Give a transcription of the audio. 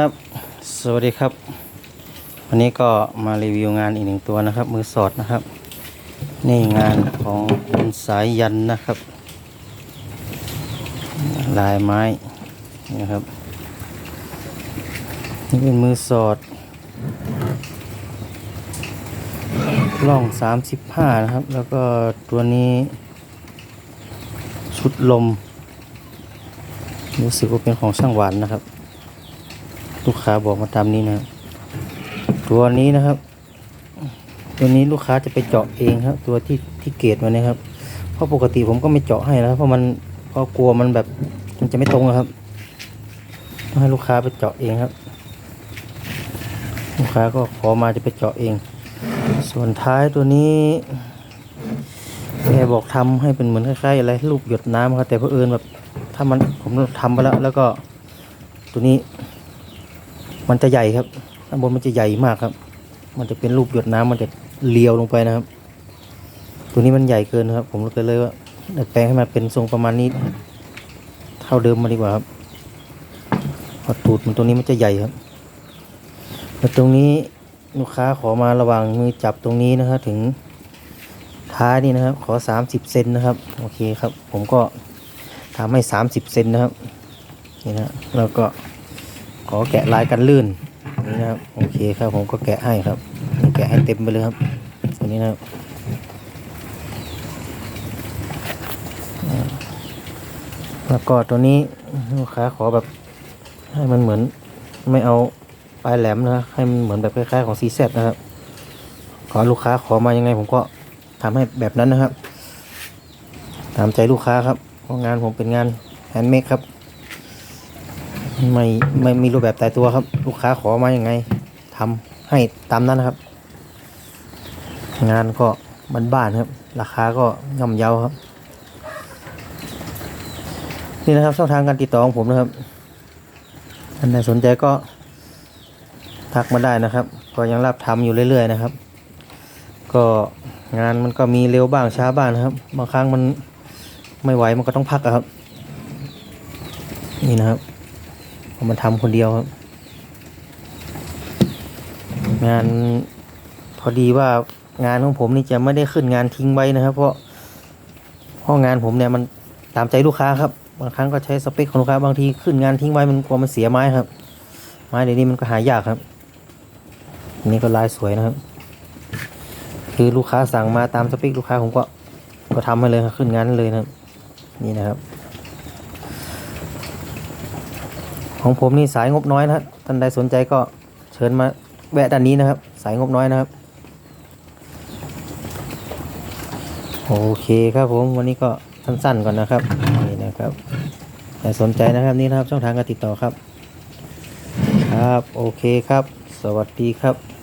ครับ สวัสดีครับ วันนี้ก็มารีวิวงานอีกหนึ่งตัวนะครับ มือสอดนะครับ นี่งานของคุณสายยันนะครับ ลายไม้นะครับ นี่เป็นมือสอดล่องสามสิบห้านะครับ แล้วก็ตัวนี้ชุดลม รู้สึกว่าเป็นของช่างหวานนะครับ ลูกค้าบอกมาตามนี้นะตัวนี้นะครับ ตัวนี้ลูกค้าจะไปเจาะเองครับ ตัวที่ที่เกตมาเนี่ยครับ เพราะปกติผมก็ไม่เจาะให้นะครับเพราะมันเพราะกลัวมันแบบมันจะไม่ตรงครับต้องให้ลูกค้าไปเจาะเองครับ ลูกค้าก็ขอมาจะไปเจาะเอง ส่วนท้ายตัวนี้แกบอกทำให้เป็นเหมือนคล้ายๆอะไรรูปหยดน้ำครับแต่เพอเอิญแบบถ้ามันผมทำไปแล้ว แล้วก็ตัวนี้ มันจะใหญ่ครับข้างบนมันจะใหญ่มากครับ มันจะเป็นรูปหยดน้ำมันจะเลียวลงไปนะครับ ตัวนี้มันใหญ่เกินครับ ผมก็เลยว่าดัดแปลงให้มันเป็นทรงประมาณนี้ เท่าเดิมมาดีกว่าครับพอตูดมันตัวนี้มันจะใหญ่ครับแล้วตรงนี้ลูกค้าขอมาระว่างมือจับตรงนี้นะครับถึงท้ายนี่นะครับ ขอสามสิบเซนนะครับ โอเคครับ ผมก็ทำให้สามสิบเซนนะครับ นี่นะแล้วก็ ขอแกะลายกันลื่นนี่นะครับโอเคครับผมก็แกะให้ครับ แกะให้เต็มไปเลยครับตัวนี้นะครับแล้วก็ตัวนี้ลูกค้าขอแบบให้มันเหมือนไม่เอาปลายแหลมนะให้มันเหมือนแบบคล้ายๆของซีเซนะครับ ขอลูกค้าขอมายังไง ผมก็ทำให้แบบนั้นนะครับ ตามใจลูกค้าครับเพราะงานผมเป็นงานแฮนด์เมดครับ ไม่ไม่มีรูปแบบตายตัวครับ ลูกค้าขอมาอย่างไงทำให้ตามนั้นนะครับ งานก็บ้านๆครับ ราคาก็ย่อมเยาครับ นี่นะครับช่องทางการติดต่อของผมนะครับท่านใดสนใจก็ทักมาได้นะครับ ก็ยังรับทำอยู่เรื่อยๆนะครับ ก็งานมันก็มีเร็วบ้างช้าบ้างนะครับ บางครั้งมันไม่ไหวมันก็ต้องพักอะครับ นี่นะครับ ผมมาทำคนเดียวครับ งานพอดีว่างานของผมนี่จะไม่ได้ขึ้นงานทิ้งไว้นะครับ เพราะเพราะงานผมเนี่ยมันตามใจลูกค้าครับ บางครั้งก็ใช้สเปคของลูกค้าบางทีขึ้นงานทิ้งไว้มันกลัวมันเสียไม้ครับ ไม้เดี๋ยวนี้มันก็หายากครับนนี้ก็ลายสวยนะครับ คือลูกค้าสั่งมาตามสเปคลูกค้าผมก็ก็ทำให้เลยครับขึ้นงานเลยนะครับ นี่นะครับ ของผมนี่สายงบน้อยนะท่านใดสนใจก็เชิญมาแวะด้านนี้นะครับ สายงบน้อยนะครับ โอเคครับผมวันนี้ก็สั้นๆก่อนนะครับนี่นะครับแต่สนใจนะครับนี่นะครับช่องทางการติดต่อครับ ครับโอเคครับ สวัสดีครับ